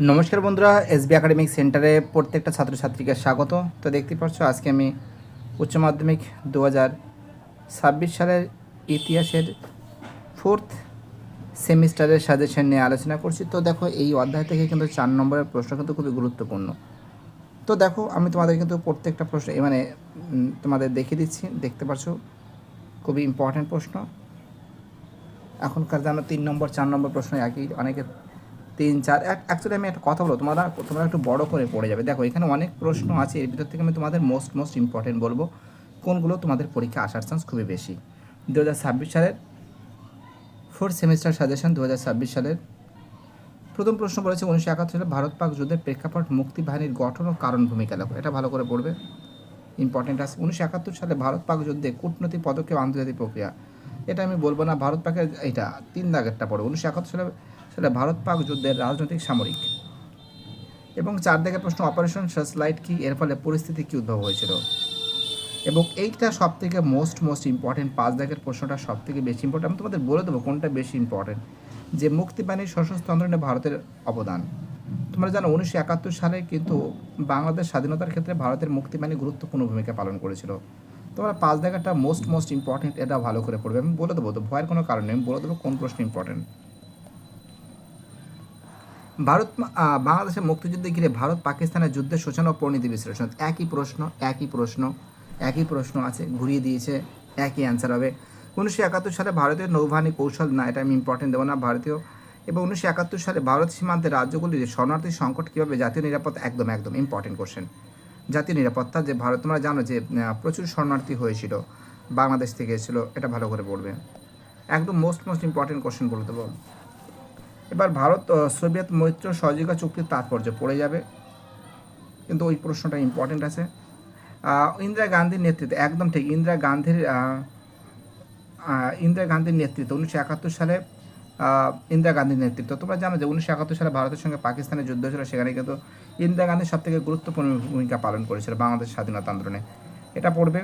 নমস্কার বন্ধুরা, SB academic সেন্টারে প্রত্যেকটা ছাত্রছাত্রীকে স্বাগত। তো দেখতে পাচ্ছ, আজকে আমি উচ্চ মাধ্যমিক দু হাজার ছাব্বিশ সালের ইতিহাসের ফোর্থ সেমিস্টারের সাজেশন নিয়ে আলোচনা করছি। তো দেখো, এই অধ্যায় থেকে কিন্তু চার নম্বরের প্রশ্ন কিন্তু খুবই গুরুত্বপূর্ণ। তো দেখো, আমি তোমাদের কিন্তু প্রত্যেকটা প্রশ্ন মানে তোমাদের দেখিয়ে দিচ্ছি। দেখতে পাচ্ছ, খুবই ইম্পর্ট্যান্ট প্রশ্ন। এখনকার জানো তিন নম্বর, চার নম্বর প্রশ্ন একই, অনেকে তিন, চার অ্যাকচুয়ালি আমি একটা কথা বলব, তোমরা তোমরা একটু বড় করে পড়ে যাবে। দেখো, এখানে অনেক প্রশ্ন আছে, এর ভিতর থেকে আমি তোমাদের মোস্ট মোস্ট ইম্পর্টেন্ট বলব, কোনগুলো তোমাদের পরীক্ষা আসার চান্স খুবই বেশি। দু হাজার ছাব্বিশ সালের ফোর্থ সেমিস্টার সাজেশন দু হাজার ছাব্বিশ সালের প্রথম প্রশ্ন বলেছে, উনিশশো একাত্তর সালে ভারত পাক যুদ্ধের প্রেক্ষাপট মুক্তি বাহিনীর গঠন ও কারণ ভূমিকা লেখো এটা ভালো করে পড়বে। ইম্পর্টেন্ট আছে। উনিশশো একাত্তর সালে ভারত পাক যুদ্ধে কূটনৈতিক পদক্ষেপ আন্তর্জাতিক প্রক্রিয়া। এটা আমি বলব না, ভারত পাকের এটা তিন দাগেরটা পড়ো উনিশশো একাত্তর সালে সালে ভারত পাক যুদ্ধের রাজনৈতিক সামরিক। এবং চার দাগের প্রশ্ন অপারেশন সার্চলাইট কি? এর ফলে পরিস্থিতি কি উদ্ভব হয়েছিল? এবং এইটা সব থেকে মোস্ট মোস্ট ইম্পর্টেন্ট পাঁচ দাগের প্রশ্নটা সব থেকে বেশি ইম্পর্টেন্ট আমি তোমাদের বলে দেবো কোনটা বেশি ইম্পর্টেন্ট যে মুক্তিবাহিনীর সশস্ত্র আন্দোলনে ভারতের অবদান। তোমরা জানো উনিশশো একাত্তর সালে কিন্তু বাংলাদেশ স্বাধীনতার ক্ষেত্রে ভারতের মুক্তিবাহিনী গুরুত্বপূর্ণ ভূমিকা পালন করেছিল। তোমরা পাঁচ জায়গাটা মোস্ট মোস্ট ইম্পর্টেন্ট এটা ভালো করে পড়বে। আমি বলে দেবো, তো ভয়ের কোনো কারণ নেই। আমি বলে দেবো কোন প্রশ্ন ইম্পর্টেন্ট ভারত বাংলাদেশের মুক্তিযুদ্ধে ঘিরে ভারত পাকিস্তানের যুদ্ধের সূচনা ও পরিণতি বিশ্লেষণ। একই প্রশ্ন একই প্রশ্ন একই প্রশ্ন আছে, ঘুরিয়ে দিয়েছে, একই অ্যান্সার হবে। উনিশশো একাত্তর সালে ভারতীয় নৌবাহিনী কৌশল না, এটা আমি ইম্পর্টেন্ট দেবো না, ভারতীয়। এবং উনিশশো একাত্তর সালে ভারত সীমান্তে রাজ্যগুলির শরণার্থী সংকট কীভাবে, জাতীয় নিরাপত্তা, একদম একদম ইম্পর্টেন্ট কোশ্চেন জাতীয় নিরাপত্তা, যে ভারত, তোমরা জানো যে প্রচুর শরণার্থী হয়েছিল, বাংলাদেশ থেকে এসেছিল, এটা ভালো করে পড়বে। একদম মোস্ট মোস্ট ইম্পর্টেন্ট কোশ্চেন বলে দেবো। এবার ভারত সোভিয়েত মৈত্র সহযোগিতা চুক্তির তাৎপর্য পড়ে যাবে। কিন্তু ওই প্রশ্নটা ইম্পর্টেন্ট আছে। ইন্দিরা গান্ধীর নেতৃত্বে, একদম ঠিক, ইন্দিরা গান্ধীর ইন্দিরা গান্ধীর নেতৃত্ব উনিশশো একাত্তর সালে ইন্দিরা গান্ধীর নেতৃত্ব। তোমরা জানো যে উনিশশো একাত্তর সালে ভারতের সঙ্গে পাকিস্তানের যুদ্ধ ছিল, সেখানে কিন্তু ইন্দিরা গান্ধী সব থেকে গুরুত্বপূর্ণ ভূমিকা পালন করেছিল বাংলাদেশ স্বাধীনতা আন্দোলনে। এটা পড়বে।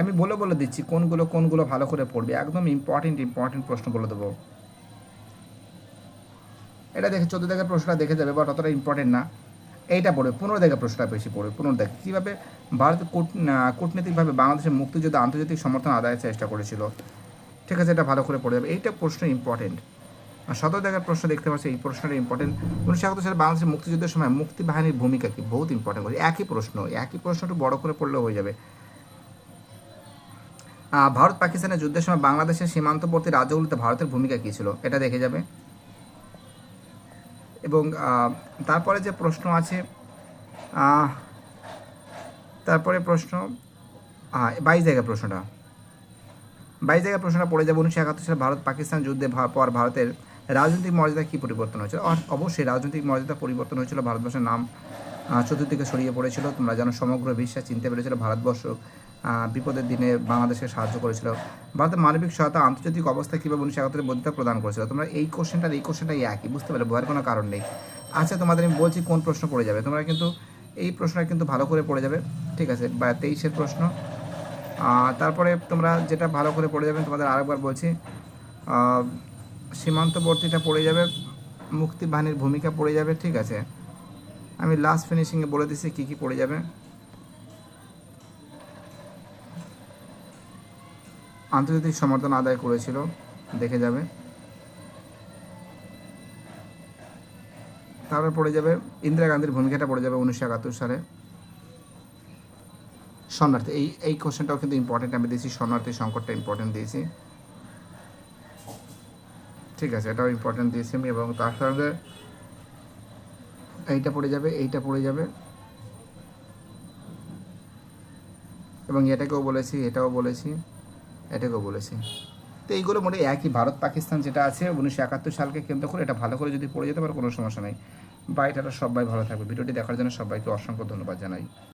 আমি বলে বলে দিচ্ছি, কোনগুলো কোনগুলো ভালো করে পড়বে। একদম ইম্পর্টেন্ট ইম্পর্টেন্ট প্রশ্ন বলে দেবো। এটা দেখে চোদ্দ দাগের প্রশ্নটা দেখে যাবে বাট অতটা ইম্পর্টেন্ট না। এইটা পড়বে পনেরো দাগের প্রশ্নটা বেশি পড়বে পনেরো দাগে কীভাবে ভারত কূটনীতিকভাবে বাংলাদেশের মুক্তিযুদ্ধ আন্তর্জাতিক সমর্থন আদায়ের চেষ্টা করেছিল? ঠিক আছে, এটা ভালো করে পড়ে যাবে। এইটা প্রশ্ন ইম্পর্টেন্ট সতেরো দাগের প্রশ্ন দেখতে পাচ্ছি, এই প্রশ্নটা ইম্পর্টেন্ট উনিশশো একাত্তর সালে বাংলাদেশের মুক্তিযুদ্ধের সময় মুক্তি বাহিনীর ভূমিকা কি? বহুত ইম্পর্টেন্ট একই প্রশ্ন একই প্রশ্ন একটু বড় করে পড়লেও হয়ে যাবে। ভারত পাকিস্তানের যুদ্ধের সময় বাংলাদেশের সীমান্তবর্তী রাজ্যগুলিতে ভারতের ভূমিকা কী ছিল? এটা দেখে যাবে। এবং তারপরে যে প্রশ্ন আছে তারপরে প্রশ্ন বাইশ জায়গা প্রশ্নটা। বাইশ জায়গা প্রশ্নটা পড়ে যাবে উনিশশো একাত্তর সালে ভারত পাকিস্তান যুদ্ধে পর ভারতের রাজনৈতিক মর্যাদা কী পরিবর্তন হয়েছিল? অবশ্যই রাজনৈতিক মর্যাদা পরিবর্তন হয়েছিল, ভারতবর্ষের নাম চতুর্দিকে ছড়িয়ে পড়েছিল। তোমরা যেন সমগ্র বিশ্বে চিনতে পেরেছিল, ভারতবর্ষ বিপদের দিনে বাংলাদেশকে সাহায্য করেছিল। ভারতের মানবিক সহায়তা, আন্তর্জাতিক অবস্থা কীভাবে উনিশশো একাত্তরের বৈধতা প্রদান করেছিল? তোমরা এই কোশ্চেনটার, এই কোশ্চেনটাই একই, বুঝতে পারলে ভয়ের কোনো কারণ নেই। আচ্ছা তোমাদের আমি বলছি কোন প্রশ্ন পড়ে যাবে। তোমরা কিন্তু, এই প্রশ্নটা কিন্তু ভালো করে পড়ে যাবে, ঠিক আছে? বা তেইশের প্রশ্ন। তারপরে তোমরা যেটা ভালো করে পড়ে যাবে, তোমাদের আরেকবার বলছি। সীমান্তবর্তীটা পড়ে যাবে মুক্তি বাহিনীর ভূমিকা পড়ে যাবে, ঠিক আছে? আমি লাস্ট ফিনিশিংয়ে বলে দিচ্ছি কী কী পড়ে যাবে। আন্তর্জাতিক সমর্থন আদায় করেছিল, দেখে যাবে। তারপর পড়ে যাবে, ইন্দিরা গান্ধীর ভূমিকাটা পড়ে যাবে উনিশশো একাত্তর সালে। শরণার্থী, এই এই কোশ্চেনটাও কিন্তু ইম্পর্টেন্ট আমি দিয়েছি শরণার্থী সংকটটা ইম্পর্টেন্ট দিয়েছি। ঠিক আছে, এটাও ইম্পর্টেন্ট দিয়েছি আমি, এবং তার সঙ্গে এইটা পড়ে যাবে, এইটা পড়ে যাবে। এবং এটাকেও বলেছি, এটাও বলেছি। এটাকেও বলেছি। তো এইগুলো মোটে একই ভারত পাকিস্তান যেটা আছে, উনিশশো একাত্তর সালকে কেন্দ্র করে এটা ভালো করে যদি পড়ে যেতে পারে, কোনো সমস্যা নেই। বা এটা সবাই ভালো থাকবে। ভিডিওটি দেখার জন্য সবাইকে অসংখ্য ধন্যবাদ জানাই।